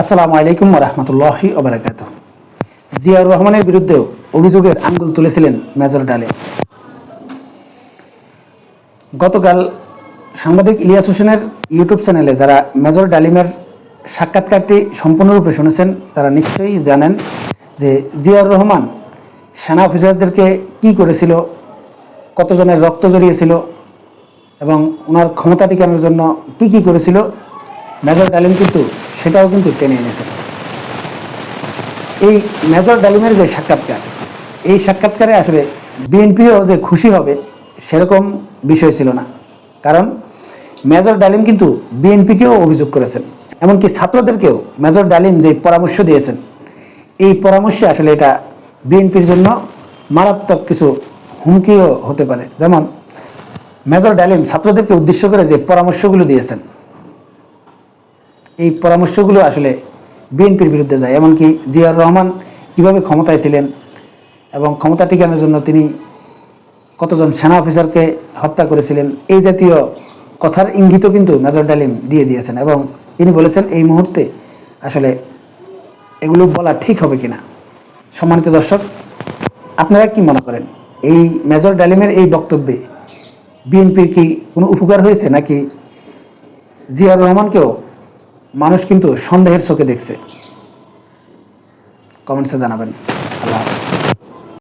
আসসালামু আলাইকুম রহমতুল্লাহি ওবরাকাত জিয়াউর রহমানের বিরুদ্ধেও অভিযোগের আঙ্গুল তুলেছিলেন মেজর ডালে। গতকাল সাংবাদিক ইলিয়াস হোসেনের ইউটিউব চ্যানেলে যারা মেজর ডালিমের সাক্ষাৎকারটি সম্পূর্ণরূপে শুনেছেন, তারা নিশ্চয়ই জানেন যে জিয়াউর রহমান সেনা অফিসারদেরকে কি করেছিল, কতজনের রক্ত জড়িয়েছিল এবং ওনার ক্ষমতা টিকানোর জন্য কি কি করেছিল মেজর ডালিম কিন্তু সেটাও কিন্তু টেনে এনেছেন এই মেজর ডালিমের যে সাক্ষাৎকার, এই সাক্ষাৎকারে আসলে বিএনপিও যে খুশি হবে সেরকম বিষয় ছিল না। কারণ মেজর ডালিম কিন্তু বিএনপিকেও অভিযোগ করেছেন, এমনকি ছাত্রদেরকেও মেজর ডালিম যে পরামর্শ দিয়েছেন, এই পরামর্শে আসলে এটা বিএনপির জন্য মারাত্মক কিছু হুমকিও হতে পারে। যেমন, মেজর ডালিম ছাত্রদেরকে উদ্দেশ্য করে যে পরামর্শগুলো দিয়েছেন এই পরামর্শগুলো আসলে বিএনপির বিরুদ্ধে যায়। এমনকি জিয়াউর রহমান কীভাবে ক্ষমতায় ছিলেন এবং ক্ষমতা টিকানোর জন্য তিনি কতজন সেনা অফিসারকে হত্যা করেছিলেন, এই জাতীয় কথার ইঙ্গিতও কিন্তু মেজর ডালিম দিয়ে দিয়েছেন এবং তিনি বলেছেন, এই মুহূর্তে আসলে এগুলো বলা ঠিক হবে কিনা? সম্মানিত দর্শক, আপনারা কি মনে করেন, এই মেজর ডালিমের এই বক্তব্যে বিএনপির কি কোনো উপকার হয়েছে নাকি জিয়াউর রহমানকেও মানুষ কিন্তু সন্দেহের চোখে দেখছে। কমেন্টসে জানাবেন। আল্লাহ হাফেজ।